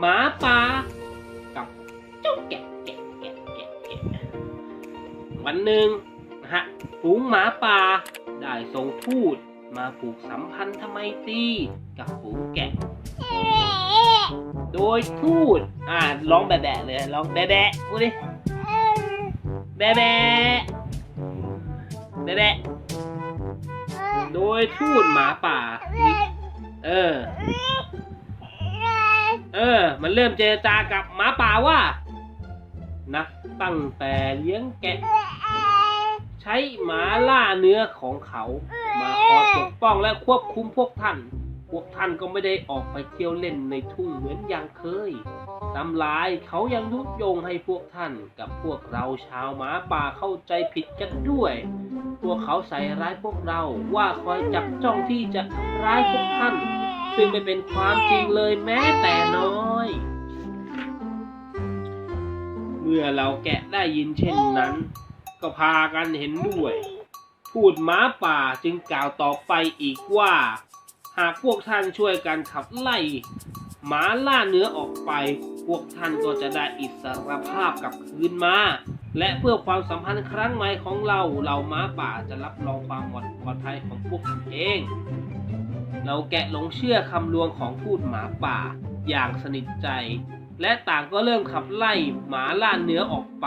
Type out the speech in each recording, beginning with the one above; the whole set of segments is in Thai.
หมาป่ากับเจ้าแกะแกะแกะแกะแกะวันหนึ่งนะฮะฝูงหมาป่าได้ส่งทูตมาผูกสัมพันธไมตรีกับฝูงแกะ โดยทูตอ่าร้องแบะๆเลยร้องแบะๆพูดดิแบะแบะแบะแบะโดยทูตหมาป่า เออ ออ มันเริ่มเจรจากับหมาป่าว่า นักตั้งแต่เลี้ยงแกะ ใช้หมาล่าเนื้อของเขา มาคอยปกป้องและควบคุมพวกท่าน พวกท่านก็ไม่ได้ออกไปเที่ยวเล่นในทุ่งเหมือนอย่างเคยตำลายเขายังยุยงให้พวกท่านกับพวกเราชาวหมาป่าเข้าใจผิดกันด้วย พวกเขาใส่ร้ายพวกเราว่าคอยจับจ้องที่จะทำร้ายพวกท่าน ซึ่งไม่เป็นความจริงเลยแม้แต่น้อย เมื่อเราแกะได้ยินเช่นนั้น ก็พากันเห็นด้วย พูดหมาป่าจึงกล่าวต่อไปอีกว่า หากพวกท่านช่วยกันขับไล่หมาล่าเนื้อออกไป พวกท่านก็จะได้อิสรภาพกลับคืนมา และเพื่อความสัมพันธ์ครั้งใหม่ของเราเราม้าป่าจะรับรองความปลอดภัยของพวกท่านเอง เราแกะหลงเชื่อคำลวงของพูดหมาป่าอย่างสนิทใจ และต่างก็เริ่มขับไล่หมาล่าเนื้อออกไป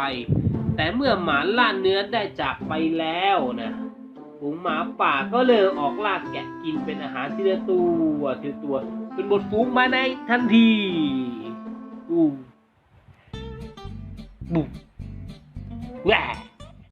แต่เมื่อหมาล่าเนื้อได้จากไปแล้วนะฝูงหมาป่าก็เลยออกล่าแกะกินเป็นอาหารทีละตัวทีละตัวจนหมดฝูงมาในทันทีอู้บุ แหว